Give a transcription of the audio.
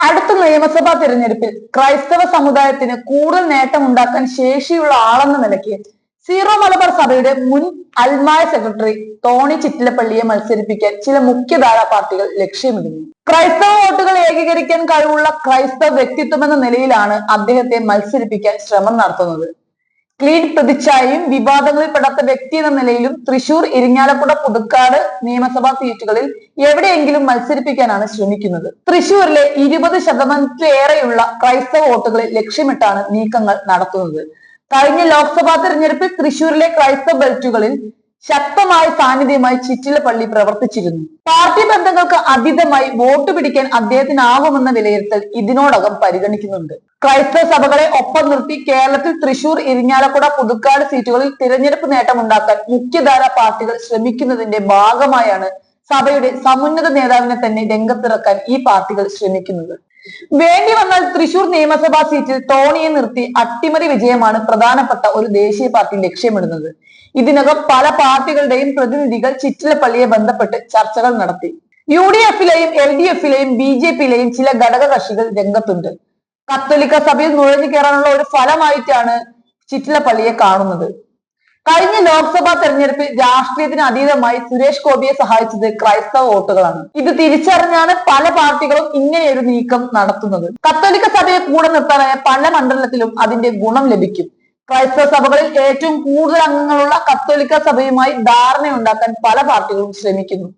അടുത്ത നിയമസഭാ തിരഞ്ഞെടുപ്പിൽ ക്രൈസ്തവ സമുദായത്തിന് കൂടുതൽ നേട്ടമുണ്ടാക്കാൻ ശേഷിയുള്ള ആളെന്ന നിലയ്ക്ക് സീറോ മലബാർ സഭയുടെ മുൻ അൽമായ സെക്രട്ടറി ടോണി ചിറ്റിലപ്പള്ളിയെ മത്സരിപ്പിക്കാൻ ചില മുഖ്യധാരാ പാർട്ടികൾ ലക്ഷ്യമിടുന്നു. ക്രൈസ്തവ വോട്ടുകൾ ഏകീകരിക്കാൻ കഴിവുള്ള ക്രൈസ്തവ വ്യക്തിത്വം എന്ന നിലയിലാണ് അദ്ദേഹത്തെ മത്സരിപ്പിക്കാൻ ശ്രമം നടത്തുന്നത്. ക്ലീൻ പ്രതിച്ഛായയും വിവാദങ്ങളിൽ പെടാത്ത വ്യക്തി എന്ന നിലയിലും തൃശൂർ ഇരിങ്ങാലക്കുട പുതുക്കാട് നിയമസഭാ സീറ്റുകളിൽ എവിടെയെങ്കിലും മത്സരിപ്പിക്കാനാണ് ശ്രമിക്കുന്നത്. തൃശൂരിലെ ഇരുപത് ശതമാനത്തിലേറെയുള്ള ക്രൈസ്തവ വോട്ടുകളെ ലക്ഷ്യമിട്ടാണ് നീക്കങ്ങൾ നടത്തുന്നത്. കഴിഞ്ഞ ലോക്സഭാ തെരഞ്ഞെടുപ്പിൽ തൃശൂരിലെ ക്രൈസ്തവ ബെൽറ്റുകളിൽ ശക്തമായ സാന്നിധ്യമായി ചിറ്റിലപ്പള്ളി പ്രവർത്തിച്ചിരുന്നു. പാർട്ടി ബന്ധങ്ങൾക്ക് അതീതമായി വോട്ട് പിടിക്കാൻ അദ്ദേഹത്തിനാകുമെന്ന വിലയിരുത്തൽ ഇതിനോടകം പരിഗണിക്കുന്നുണ്ട്. ക്രൈസ്തവ സഭകളെ ഒപ്പം നിർത്തി കേരളത്തിൽ തൃശൂർ ഇരിഞ്ഞാലക്കുട പുതുക്കാട് സീറ്റുകളിൽ തിരഞ്ഞെടുപ്പ് നേട്ടമുണ്ടാക്കാൻ മുഖ്യധാര പാർട്ടികൾ ശ്രമിക്കുന്നതിന്റെ ഭാഗമായാണ് സഭയുടെ സമുന്നത നേതാവിനെ തന്നെ രംഗത്തിറക്കാൻ ഈ പാർട്ടികൾ ശ്രമിക്കുന്നത്. വേണ്ടി വന്നാൽ തൃശൂർ നിയമസഭാ സീറ്റിൽ ടോണിയെ നിർത്തി അട്ടിമറി വിജയമാണ് പ്രധാനപ്പെട്ട ഒരു ദേശീയ പാർട്ടി ലക്ഷ്യമിടുന്നത്. ഇതിനകം പല പാർട്ടികളുടെയും പ്രതിനിധികൾ ചിറ്റിലപ്പള്ളിയെ ബന്ധപ്പെട്ട് ചർച്ചകൾ നടത്തി. യു ഡി എഫിലെയും എൽ ഡി എഫിലെയും ബി ജെ പിയിലെയും ചില ഘടക കക്ഷികൾ രംഗത്തുണ്ട്. കത്തോലിക്ക സഭയിൽ നുഴഞ്ഞു കയറാനുള്ള ഒരു ഫലമായിട്ടാണ് ചിറ്റിലപ്പള്ളിയെ കാണുന്നത്. കഴിഞ്ഞ ലോക്സഭാ തെരഞ്ഞെടുപ്പിൽ രാഷ്ട്രീയത്തിന് അതീതമായി സുരേഷ് ഗോപിയെ സഹായിച്ചത് ക്രൈസ്തവ വോട്ടുകളാണ്. ഇത് തിരിച്ചറിഞ്ഞാണ് പല പാർട്ടികളും ഇങ്ങനെയൊരു നീക്കം നടത്തുന്നത്. കത്തോലിക്ക സഭയെ കൂടെ നിർത്താനായ പല മണ്ഡലത്തിലും അതിന്റെ ഗുണം ലഭിക്കും. ക്രൈസ്തവ സഭകളിൽ ഏറ്റവും കൂടുതൽ അംഗങ്ങളുള്ള കത്തോലിക്ക സഭയുമായി ധാരണയുണ്ടാക്കാൻ പല പാർട്ടികളും ശ്രമിക്കുന്നു.